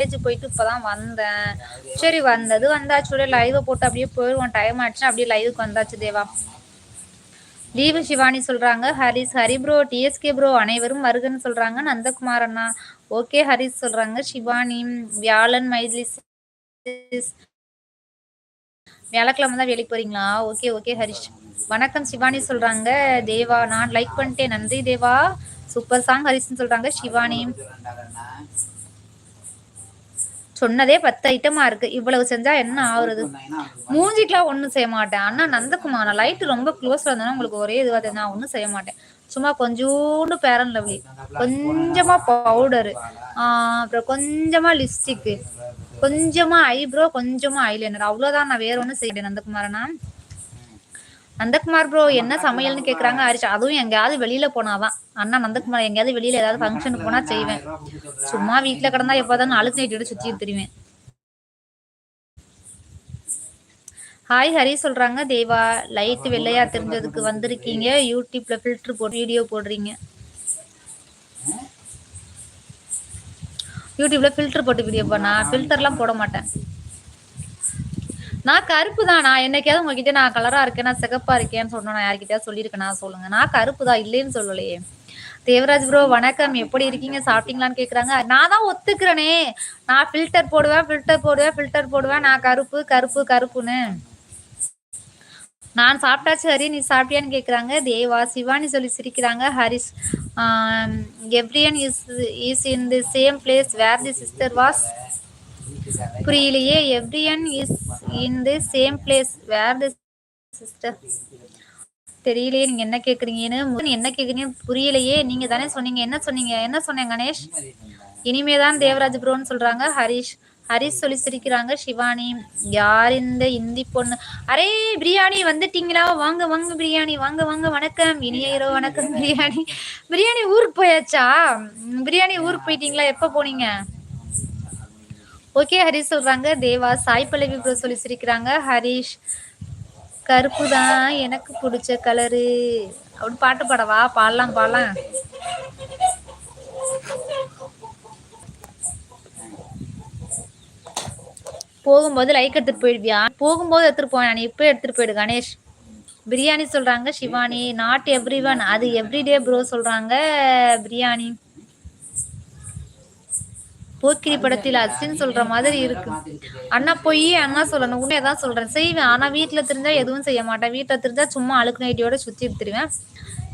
College போயிட்டு இப்போதான் வந்தேன். சரி வந்தது வந்தாச்சு. லைவ் போட்டு அப்படியே போயிடுவோம் டைம் ஆச்சு அப்படியே லைவுக்கு வந்தாச்சு தேவா. தீப சிவானி சொல்றாங்க. Haris Hari bro TSK bro அனைவரும் வருகன்னு சொல்றாங்க. நந்தகுமார் அண்ணா. ஓகே ஹரிஸ் சொல்றாங்க. சிவானி வியாழன் மைதிலி வியாழக்கிழமை தான் வேலைக்கு போறீங்களா? Okay okay Harish. வணக்கம் சிவானி சொல்றாங்க. தேவா நான் லைக் பண்ணிட்டேன். நன்றி தேவா. சூப்பர் சாங் ஹரிஷ்னு சொல்றாங்க. சிவானி. சொன்னதே பத்து ஐட்டமா இருக்கு. இவ்வளவு செஞ்சா என்ன ஆகுறது? மூஞ்சிக்கெல்லாம் ஒண்ணும் செய்ய மாட்டேன். அண்ணா நந்தகுமார் நான் லைட்டு ரொம்ப க்ளோஸ் வந்தேன்னா உங்களுக்கு ஒரே இதுவாக நான் ஒன்றும் செய்ய மாட்டேன். சும்மா கொஞ்சோண்டு பேரன் லவ்லி கொஞ்சமா பவுடரு அப்புறம் கொஞ்சமா லிப்ஸ்டிக்கு கொஞ்சமா ஐப்ரோ கொஞ்சமா ஐலைனர் அவ்வளவுதான் நான் வேற ஒன்றும் செய்யறேன் நந்தகுமாரனா நந்தகுமார் ப்ரோ என்ன சமையல்னு கேக்குறாங்க ஹரிஷ் அதுவும் எங்கேயாவது வெளியில போனாதான். அண்ணா நந்தகுமார் எங்கேயாவது வெளியில ஏதாவது ஃபங்க்ஷனுக்கு போனா செய்வேன். சும்மா வீட்டுல கிடந்தா எப்போதான் அழுக்கு நைட்டு சுத்தி தெரியுவேன் ஹாய் ஹரி சொல்றாங்க தேவா லைட் வெள்ளையா தெரிஞ்சதுக்கு வந்திருக்கீங்க. யூடியூப்ல ஃபில்டர் போட்டு வீடியோ போடுறீங்க. யூடியூப்ல ஃபில்டர் போட்டு வீடியோ பண்ணா ஃபில்டர்லாம் போட மாட்டேன். நான் கருப்பு தான் நான் என்னைக்காவது உங்ககிட்ட நான் கலரா இருக்கேன் நான் சிகப்பா இருக்கேன்னு சொன்னோம் நான் யார்கிட்டயாவது சொல்லியிருக்கேன் நான் சொல்லுங்க. நான் கருப்பு தான் இல்லைன்னு சொல்லலையே. தேவராஜ் ப்ரோ வணக்கம். எப்படி இருக்கீங்க? சாப்பிட்டீங்களான்னு கேக்குறாங்க. நான் தான் ஒத்துக்கிறேனே. நான் ஃபில்டர் போடுவேன் ஃபில்டர் போடுவேன் ஃபில்டர் போடுவேன். நான் கருப்பு கருப்பு கருப்புன்னு. நான் சாப்பிட்டாச்சு ஹரி நீ சாப்பிட்டியான்னு கேக்குறாங்க. தேவா சிவானி சொல்லி சிரிக்கிறாங்க. Haris everyone is is in the same place where the sister was புரியலையே. Everyone is in the same place. Where the sister? தெரியலையே. நீங்க என்ன கேக்குறீங்கன்னு? என்ன கேக்குறீங்கன்னு புரியலையே. நீங்க தானே சொன்னீங்க. என்ன சொன்னீங்க? என்ன சொன்னேன் கணேஷ்? இனிமேதான் தேவராஜ் ப்ரோன்னு சொல்றாங்க ஹரிஷ். ஹரிஷ் சொல்லி சிரிக்கிறாங்க சிவானி யார் இந்த இந்தி பொண்ணு? அரே பிரியாணி வந்துட்டீங்களா? வாங்க வாங்க பிரியாணி. வாங்க வாங்க வணக்கம். இனிய இரவு வணக்கம் பிரியாணி. பிரியாணி ஊருக்கு போயாச்சா? பிரியாணி ஊருக்கு போயிட்டீங்களா? எப்ப போனீங்க? ஓகே ஹரிஷ் சொல்றாங்க. தேவா சாய் பல்லவி ப்ரோ சொல்லி சிரிக்கிறாங்க ஹரிஷ் கருப்பு தான் எனக்கு பிடிச்ச கலரு அப்படின்னு பாட்டு பாடவா பாடலாம் பாடலாம். போகும்போது லைக் எடுத்துட்டு போயிடுவியா? போகும்போது எடுத்துட்டு போவேன். நான் இப்போ எடுத்துட்டு போயிடு கணேஷ். பிரியாணி சொல்றாங்க சிவானி. நாட் எவ்ரி ஒன் அது எவ்ரிடே ப்ரோ சொல்றாங்க பிரியாணி. போக்கிரி படத்தில் அசின்னு சொல்ற மாதிரி இருக்கு. அண்ணா போய் அண்ணா சொல்லணும். உன்னே தான் சொல்றேன். செய்வேன். ஆனா வீட்டுல தெரிஞ்சா எதுவும் செய்ய மாட்டேன். வீட்டுல தெரிஞ்சா சும்மா அழுக்கு நைட்டியோட சுத்தி எடுத்துருவேன்.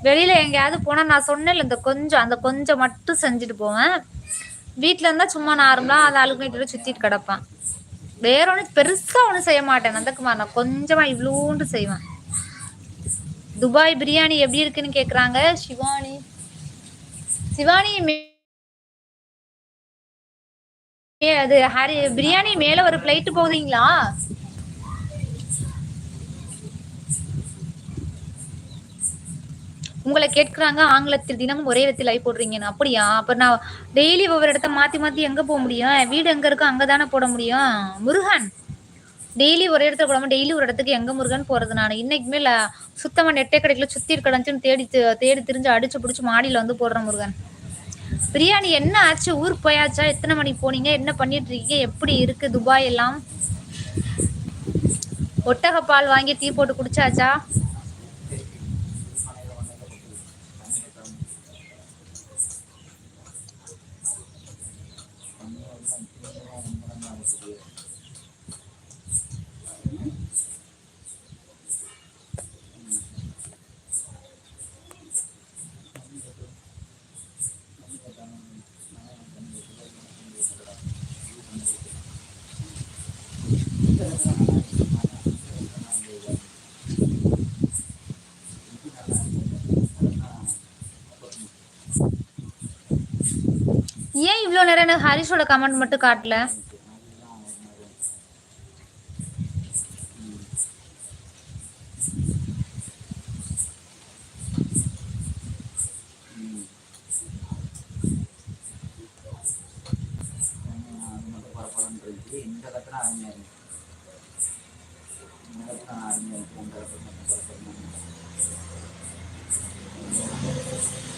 வெளியில எங்கேயாவது போனா நான் சொன்னேன் இந்த கொஞ்சம் அந்த கொஞ்சம் மட்டும் செஞ்சுட்டு போவேன். வீட்டுல இருந்தா சும்மா நார்மலா அந்த அழுக்கு நைட்டியோட சுத்திட்டு கிடப்பேன். வேற ஒண்ணு பெருசா ஒன்றும் செய்ய மாட்டேன். நந்தகுமார் நான் கொஞ்சமா இவ்வளோண்டு செய்வேன். துபாய் பிரியாணி எப்படி இருக்குன்னு கேக்குறாங்க? சிவானி. சிவானி ஏ அது ஹரி பிரியாணி மேல ஒரு பிளைட் போகுதுங்களா உங்களை கேட்கிறாங்க ஆங்கிலத்தில் தினமும் ஒரே இடத்தில் லைவ் போடுறீங்கன்னு அப்படியா? அப்புறம் நான் டெய்லி ஒவ்வொரு இடத்த மாத்தி மாத்தி எங்க போக முடியும்? வீடு எங்க இருக்கோ அங்கதானே போட முடியும்? முருகன். டெய்லி ஒரே இடத்துல போடாம டெய்லி ஒரு இடத்துக்கு எங்க முருகன் போறது நான்? இன்னைக்குமே சுத்தமா நெட்டே கிடைக்கல சுத்தி கிடந்துச்சுன்னு தேடி தேடி திரிஞ்சு அடிச்சு பிடிச்சி மாடியில வந்து போடுறேன் முருகன். பிரியாணி என்ன ஆச்சு? ஊருக்கு போயாச்சா? எத்தனை மணிக்கு போனீங்க? என்ன பண்ணிட்டு இருக்கீங்க? எப்படி இருக்கு? துபாய் எல்லாம்? ஒட்டக பால் வாங்கி டீ போட்டு குடிச்சாச்சா? ஏன் இவ்வளோ நேரம் எனக்கு ஹரிஷோட கமெண்ட் மட்டும் காட்டல? இந்த கத்தனா அருமையாக இருக்கு. இந்த கத்தனா அருமையா இருக்கு